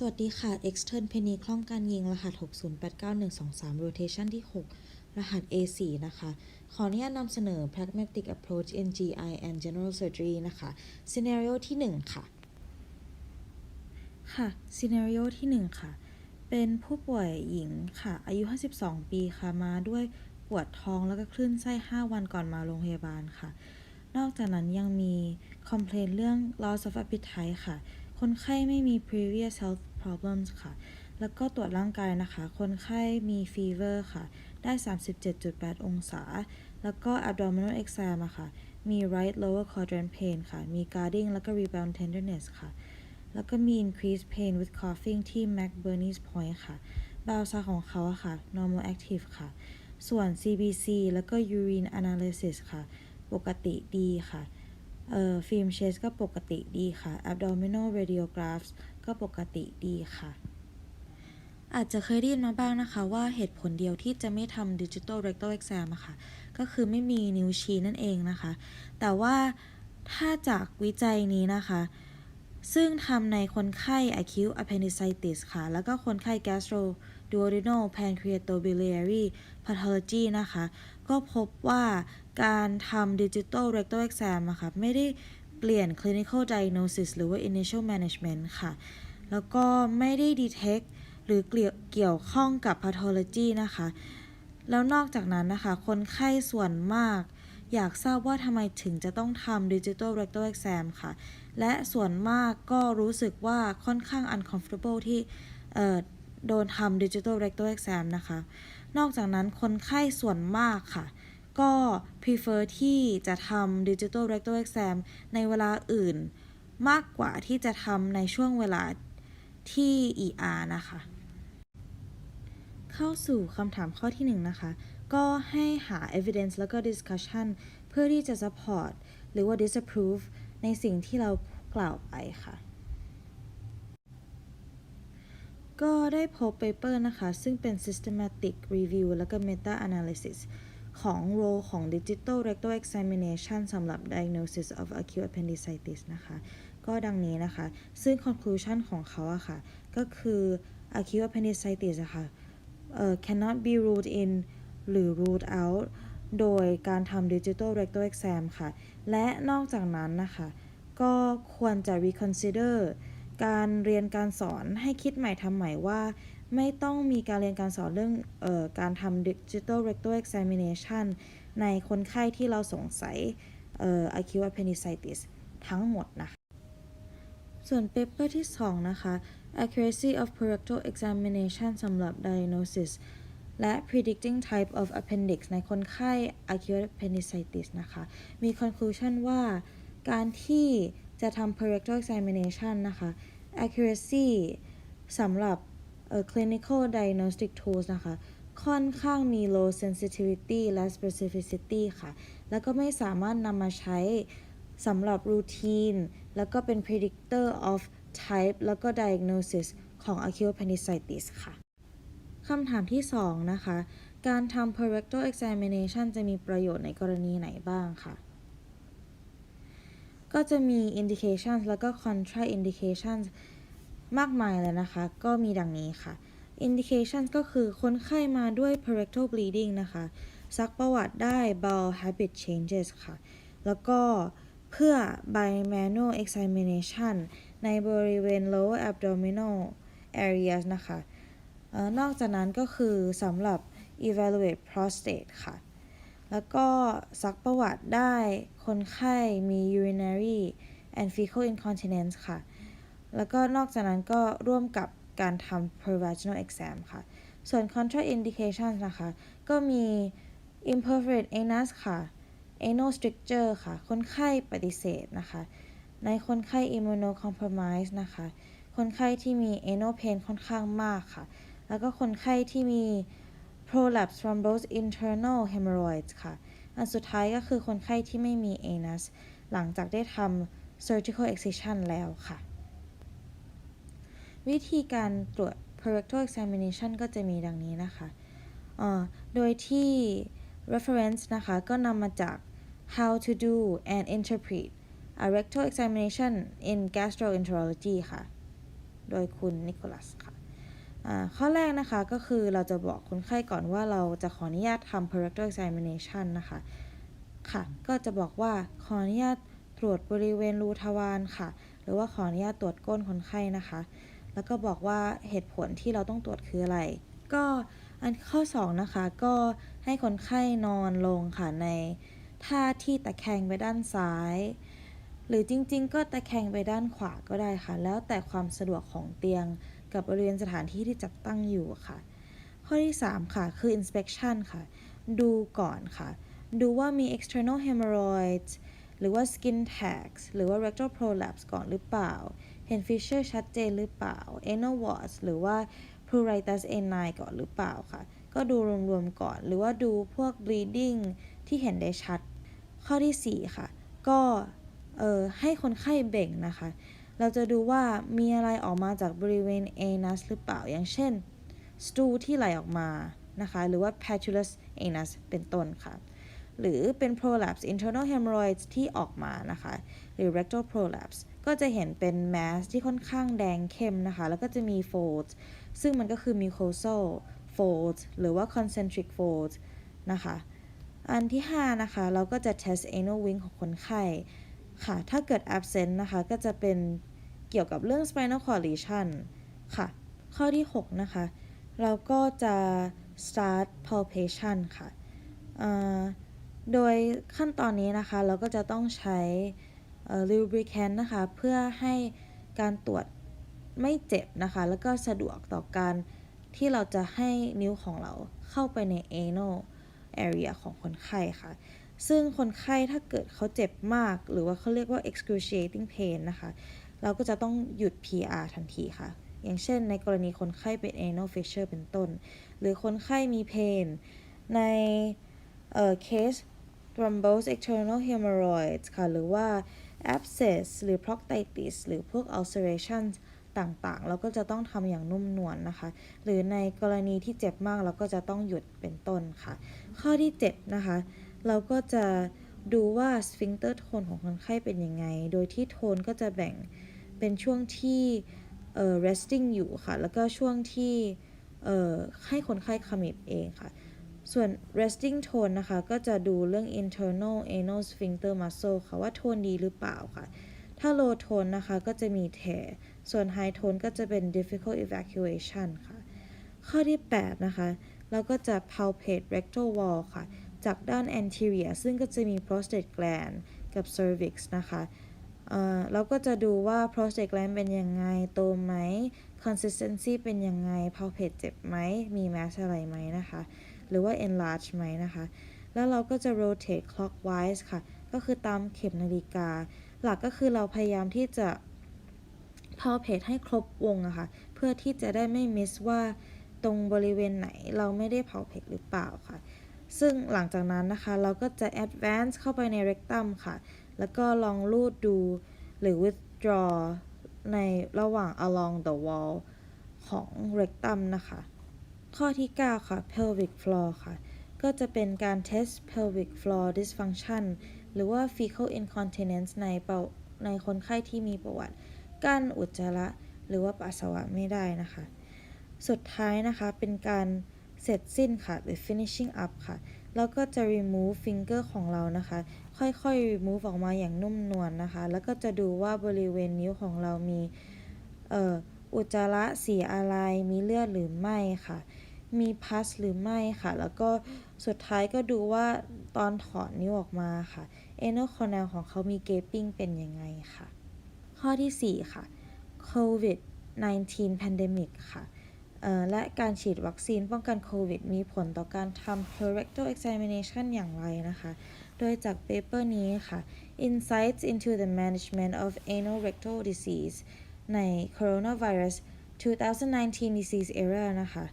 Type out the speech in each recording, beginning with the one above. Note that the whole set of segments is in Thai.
สวัสดีค่ะ extern penny คล่องการยิงรหัส 6089123 rotation ที่ 6 รหัส A4 นะคะ ขออนุญาตนำเสนอ pragmatic approach NGI and general surgery นะคะ scenario ที่ 1 ค่ะ ค่ะ scenario ที่ 1 ค่ะ เป็นผู้ป่วยหญิงค่ะ อายุ 52 ปีค่ะ มาด้วยปวดท้องแล้วก็คลื่นไส้ 5 วันก่อนมาโรงพยาบาลค่ะ นอกจากนั้นยังมี complain เรื่อง loss of appetite ค่ะ คนไข้ไม่มี previous health problems ค่ะ แล้วก็ตรวจร่างกายนะคะ คนไข้มี fever ค่ะ ได้ 37.8 องศา แล้วก็ abdominal exam อะค่ะ มี right lower quadrant pain ค่ะ มี guarding แล้วก็ rebound tenderness ค่ะ แล้วก็มี increased pain with coughing ที่ McBurney's point ค่ะ บาวซาของเขาอะค่ะ normal active ค่ะ ส่วน CBC แล้วก็ urine analysis ค่ะ ปกติดีค่ะ เอ่อฟิล์มเชสก็ปกติดีค่ะ abdominal radiographs ก็ปกติดีค่ะ อาจจะเคยได้ยินมาบ้างนะคะว่าเหตุผลเดียวที่จะไม่ทำ digital rectal exam อะค่ะ ก็คือไม่มีนิ้วชี้นั่นเองนะคะ แต่ว่าถ้าจากวิจัยนี้นะคะ ซึ่งทำในคนไข้ acute appendicitis ค่ะ แล้วก็คนไข้ gastroduodenal pancreatobiliary pathology นะคะ ก็พบว่า การทำ digital rectal exam อะค่ะไม่ได้เปลี่ยน clinical diagnosis หรือว่า initial management ค่ะ แล้วก็ไม่ได้ detect หรือเกี่ยวเกี่ยวข้องกับ pathology นะคะ แล้วนอกจากนั้นนะคะ คนไข้ส่วนมาก อยากทราบว่าทำไมถึงจะต้องทำ digital rectal exam ค่ะ และส่วนมากก็รู้สึกว่าค่อนข้าง uncomfortable ที่โดนทำ digital rectal exam นะคะ นอกจากนั้นคนไข้ส่วนมากค่ะ ก็ prefer ที่จะทำ digital rectal exam ในเวลาอื่น มากกว่าที่จะทำในช่วงเวลาที่ ER นะคะ เข้าสู่คำถามข้อที่ 1 นะคะ ก็ให้หา evidence แล้วก็ discussion เพื่อที่จะ support หรือว่า disapprove ในสิ่งที่เรากล่าวไปค่ะ ก็ได้พบ paper นะคะ ซึ่งเป็น systematic review แล้วก็ meta analysis ของ role ของ digital rectal examination สำหรับ diagnosis of acute appendicitis นะคะ ก็ดังนี้นะคะ ซึ่ง conclusion ของเขาอะค่ะ ก็คือ acute appendicitis อะคะ่ะเอ่อ cannot be ruled in หรือ ruled out โดยการทำ digital rectal exam ค่ะ และนอกจากนั้นนะคะ ก็ควรจะ reconsider การเรียนการสอนให้คิดใหม่ทำใหม่ว่า ไม่ต้องมีการเรียนการสอนเรื่องออการทำ digital rectal examination ในคนไข้ที่เราสงสัย acute appendicitis ทั้งหมดนะคะ ส่วนเปเปอร์ที่ 2 นะคะ accuracy of rectal examination สำหรับ diagnosis และ predicting type of appendix ในคนไข้ acute appendicitis นะคะ มี conclusion ว่าการที่จะทำ rectal examination นะคะ accuracy สำหรับ clinical diagnostic tools นะคะ ค่อนข้างมี low sensitivity และ specificity ค่ะ แล้วก็ไม่สามารถนำมาใช้สำหรับ routine แล้วก็เป็น predictor of type แล้วก็ diagnosis ของ acute appendicitis ค่ะ คำถามที่ 2 นะคะ การทำ perrectal examination จะมีประโยชน์ในกรณีไหนบ้างค่ะ ก็จะมี indications แล้วก็ contraindications มากมายเลยนะคะ ก็มีดังนี้ค่ะ indication ก็คือคนไข้มาด้วย rectal bleeding นะคะซักประวัติได้ bowel habit changes ค่ะ แล้วก็เพื่อ bimanual examination ในบริเวณ lower abdominal areas นะคะออนอกจากนั้นก็คือสำหรับ evaluate prostate ค่ะ แล้วก็ซักประวัติได้คนไข้มี urinary and fecal incontinence ค่ะ แล้วก็นอกจากนั้นก็ร่วมกับการทำ per vaginal exam ค่ะ ส่วน contraindications นะคะ ก็มี imperforate anus ค่ะ anal stricture ค่ะ คนไข้ปฏิเสธนะคะ ในคนไข้ immunocompromised นะคะ คนไข้ที่มี anal pain ค่อนข้างมากค่ะ แล้วก็คนไข้ที่มี prolapse thrombose internal hemorrhoids ค่ะ อันสุดท้ายก็คือคนไข้ที่ไม่มี anus หลังจากได้ทำ surgical excision แล้วค่ะ วิธีการตรวจ rectal examination ก็จะมีดังนี้นะคะโดยที่ reference นะคะ ก็นำมาจาก how to do and interpret a rectal examination in gastroenterology ค่ะ โดยคุณนิโคลัสค่ะข้อแรกนะคะก็คือเราจะบอกคนไข้ก่อนว่าเราจะขออนุญาตทำ rectal examination นะคะ ค่ะ ก็จะบอกว่าขออนุญาตตรวจบริเวณรูทวารค่ะ หรือว่าขออนุญาตตรวจก้นคนไข้นะคะ แล้วก็บอกว่าเหตุผลที่เราต้องตรวจคืออะไร ก็อันข้อ 2 นะคะ ก็ให้คนไข้นอนลงค่ะในท่าที่ตะแคงไปด้านซ้าย หรือจริงๆ ก็ตะแคงไปด้านขวาก็ได้ค่ะ แล้วแต่ความสะดวกของเตียง กับบริเวณสถานที่ที่จัดตั้งอยู่ค่ะ ข้อที่ 3 ค่ะ คือ inspection ค่ะ ดูก่อนค่ะ ดูว่ามี external hemorrhoids หรือว่า skin tags หรือว่า rectal prolapse ก่อนหรือเปล่า เห็น fissure ชัดเจนหรือเปล่า anal warts หรือว่า pruritus ani ก่อนหรือเปล่าค่ะ ก็ดูรวมๆก่อน หรือว่าดูพวก bleeding ที่เห็นได้ชัด ข้อที่ 4 ค่ะ ก็เอ่อให้คนไข้เบ่งนะคะ เราจะดูว่ามีอะไรออกมาจากบริเวณ anus หรือเปล่า อย่างเช่นสตูที่ไหลออกมานะคะ หรือว่า patulous anus เป็นต้นค่ะ หรือเป็น prolapse internal hemorrhoids ที่ออกมานะคะ หรือ rectal prolapse ก็จะเห็นเป็น mass ที่ค่อนข้างแดงเข้มนะคะ แล้วก็จะมี folds ซึ่งมันก็คือ mucosal folds หรือว่า concentric folds นะคะ อันที่ 5 นะคะ เราก็จะ test anal wing ของคนไข้ค่ะ ถ้าเกิด absent นะคะ ก็จะเป็นเกี่ยวกับเรื่อง spinal cord lesion ค่ะ ข้อที่ 6 นะคะ เราก็จะ start palpation ค่ะอ่อ โดยขั้นตอนนี้นะคะเราก็จะต้องใช้ lubricant นะคะ เพื่อให้การตรวจไม่เจ็บนะคะ แล้วก็สะดวกต่อการที่เราจะให้นิ้วของเราเข้าไปใน anal area ของคนไข้ค่ะ ซึ่งคนไข้ถ้าเกิดเขาเจ็บมาก หรือว่าเขาเรียกว่า excruciating pain นะคะ เราก็จะต้องหยุด PR ทันทีค่ะ อย่างเช่นในกรณีคนไข้เป็น anal fissure เป็นต้น หรือคนไข้มี pain ในเอ่อ thrombosed external hemorrhoids ค่ะ หรือว่า abscess หรือ proctitis หรือพวก ulcerations ต่างๆ เราก็จะต้องทำอย่างนุ่มนวลนนะคะ หรือในกรณีที่เจ็บมากเราก็จะต้องหยุดเป็นต้นค่ะ ข้อที่ 7 นะคะ เราก็จะดูว่า sphincter tone ของคนไข้เป็นยังไง โดยที่โทนก็จะแบ่งเป็นช่วงที่เอ่อ resting อยู่ค่ะ แล้วก็ช่วงที่เอ่อให้คนไข้ขมิบเองค่ะ ส่วน resting tone นะคะ ก็จะดูเรื่อง internal anal sphincter muscle ค่ะ ว่าโทนดีหรือเปล่าค่ะ ถ้า low tone นะคะ ก็จะมี tear ส่วน high tone ก็จะเป็น difficult evacuation ค่ะ ข้อที่ 8 นะคะ เราก็จะ palpate rectal wall ค่ะ จากด้าน anterior ซึ่งก็จะมี prostate gland กับ cervix นะคะเราก็จะดูว่า prostate gland เป็นยังไง โตไหม consistency เป็นยังไง palpate เจ็บไหม มี mass อะไรไหมนะคะ หรือว่า enlarge ไหมนะคะ แล้วเราก็จะ rotate clockwise ค่ะ ก็คือตามเข็มนาฬิกา หลักก็คือเราพยายามที่จะ palpate ให้ครบวงอะค่ะ เพื่อที่จะได้ไม่ miss ว่าตรงบริเวณไหนเราไม่ได้ palpate หรือเปล่าค่ะ ซึ่งหลังจากนั้นนะคะ เราก็จะ advance เข้าไปใน rectum ค่ะ แล้วก็ลองลูดดูหรือ withdraw ในระหว่าง along the wall ของ rectum นะคะ ข้อที่ 9 ค่ะ pelvic floor ค่ะ ก็จะเป็นการ test pelvic floor dysfunction หรือว่า fecal incontinence ในเปาในคนไข้ที่มีประวัติ กั้นอุจจาระ หรือว่าปัสสาวะไม่ได้นะคะ สุดท้ายนะคะเป็นการเสร็จสิ้นค่ะหรือ finishing up ค่ะ แล้วก็จะ remove finger ของเรานะคะ ค่อย ๆ remove ออกมาอย่างนุ่มนวลนะคะ แล้วก็จะดูว่าบริเวณนิ้วของเรามี เอ่อ อุจจาระสีอะไร มีเลือดหรือไม่ค่ะ มีพัสหรือไม่ค่ะ แล้วก็สุดท้ายก็ดูว่าตอนถอนนิ้วออกมาค่ะ anal canal ของเขามี gaping เป็นยังไงค่ะ ข้อที่ 4 ค่ะ COVID 19 pandemic ค่ะและการฉีดวัคซีนป้องกันโควิด มีผลต่อการทำ colorectal examination อย่างไรนะคะ โดยจากเปเปอร์นี้ค่ะ Insights into the Management of Anal Rectal Disease ใน Coronavirus 2019 Disease Era นะคะ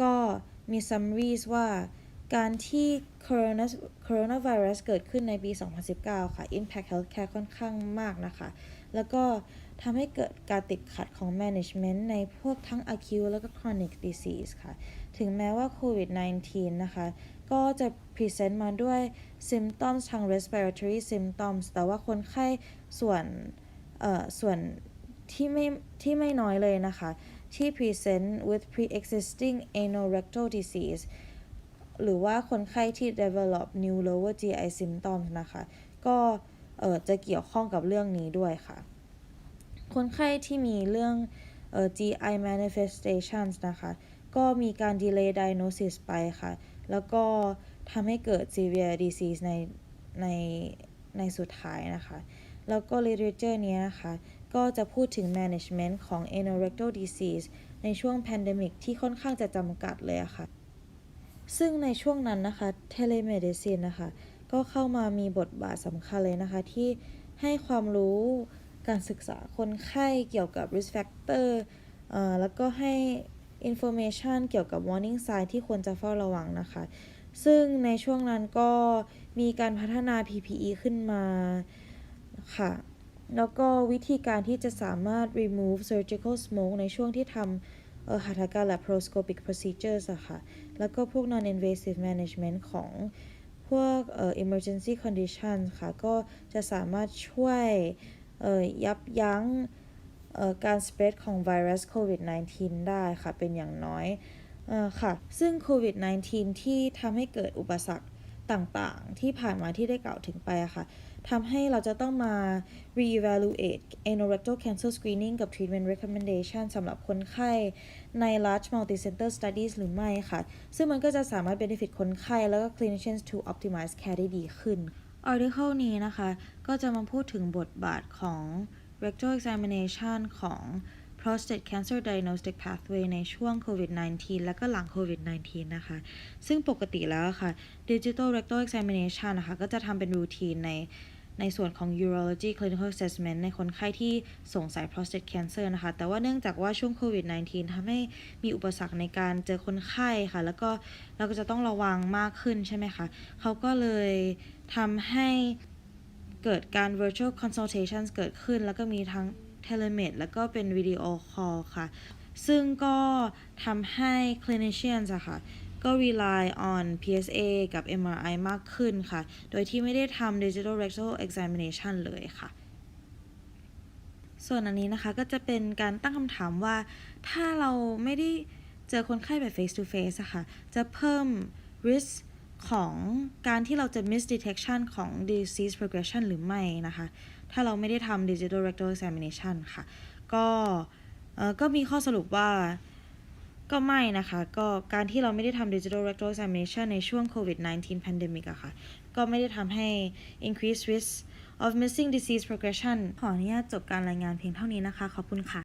ก็มี summaries ว่าการที่ corona coronavirus เกิดขึ้นในปี 2019 ค่ะ impact healthcare ค่อนข้างมากนะคะ แล้วก็ทำให้เกิดการติดขัดของ management ในพวกทั้ง acute แล้วก็ chronic disease ค่ะ ถึงแม้ว่าโควิด -19 นะคะ ก็จะ present มาด้วย symptoms ทาง respiratory symptoms แต่ว่าคนไข้ส่วน เอ่อ ส่วน ที่ไม่ที่ไม่น้อยเลยนะคะ ที่ present with pre-existing anal rectal disease หรือว่าคนไข้ที่ develop new lower GI symptoms นะคะ ก็เออจะเกี่ยวข้องกับเรื่องนี้ด้วยค่ะ คนไข้ที่มีเรื่องเออ GI manifestations นะคะ ก็มีการ delay diagnosis ไปค่ะ แล้วก็ทำให้เกิด severe disease ในในในสุดท้ายนะคะ แล้วก็ literature เนี้ยนะคะ ก็จะพูดถึง management ของ anorectal disease ในช่วง pandemic ที่ค่อนข้างจะจำกัดเลยอะค่ะ ซึ่งในช่วงนั้นนะคะ telemedicine นะคะ ก็เข้ามามีบทบาทสำคัญเลยนะคะ ที่ให้ความรู้การศึกษาคนไข้เกี่ยวกับ risk factor เอ่อแล้วก็ให้ information เกี่ยวกับ warning sign ที่ควรจะเฝ้าระวังนะคะ ซึ่งในช่วงนั้นก็มีการพัฒนา PPE ขึ้นมาค่ะ แล้วก็วิธีการที่จะสามารถ remove surgical smoke ในช่วงที่ทำหัตถการ laparoscopic procedures อะค่ะ แล้วก็พวก non-invasive management ของพวก emergency conditions ค่ะ ก็จะสามารถช่วยยับยั้งการ spread ของไวรัสโควิด -19 ได้ค่ะ เป็นอย่างน้อยอค่ะ ซึ่งโควิด -19 ที่ทำให้เกิดอุปสรรค ต่างๆ ที่ผ่านมาที่ได้กล่าวถึงไปอะค่ะทำให้เราจะต้องมา re-evaluate anorectal cancer screening กับ treatment recommendation สำหรับคนไข้ใน large multi-center studies หรือไม่ค่ะ ซึ่งมันก็จะสามารถ benefit คนไข้แล้วก็ clinicians to optimize care ได้ดีขึ้น article นี้นะคะ ก็จะมาพูดถึงบทบาทของ rectal examination ของ prostate cancer diagnostic pathway ในช่วง COVID-19 และก็หลัง COVID-19 นะคะ ซึ่งปกติแล้วค่ะ digital rectal examination นะคะ ก็จะทำเป็นรูทีนในในส่วนของ urology clinical assessment ในคนไข้ที่สงสัย prostate cancer นะคะ แต่ว่าเนื่องจากว่าช่วง COVID 19ทำให้มีอุปสรรคในการเจอคนไข้ค่ะ แล้วก็เราก็จะต้องระวังมากขึ้นใช่ไหมคะ เขาก็เลยทำให้เกิดการ virtual consultations เกิดขึ้น แล้วก็มีทั้ง telemed แล้วก็เป็นวิดีโอคอลค่ะ ซึ่งก็ทำให้ clinicians อะค่ะ ก็ rely on PSA กับ MRI มากขึ้นค่ะ โดยที่ไม่ได้ทำ digital rectal examination เลยค่ะ ส่วนอันนี้นะคะก็จะเป็นการตั้งคำถามว่า ถ้าเราไม่ได้เจอคนไข้แบบ face to face อะค่ะ จะเพิ่ม risk ของการที่เราจะ miss detection ของ disease progression หรือไม่นะคะ ถ้าเราไม่ได้ทำ digital rectal examination ค่ะ ก็เอ่อก็มีข้อสรุปว่าก็ไม่นะคะ ก็การที่เราไม่ได้ทำ digital rectal examination ในช่วง COVID 19 pandemic อะค่ะ ก็ไม่ได้ทำให้ increase risk of missing disease progression ขออนุญาตจบการรายงานเพียงเท่านี้นะคะ ขอบคุณค่ะ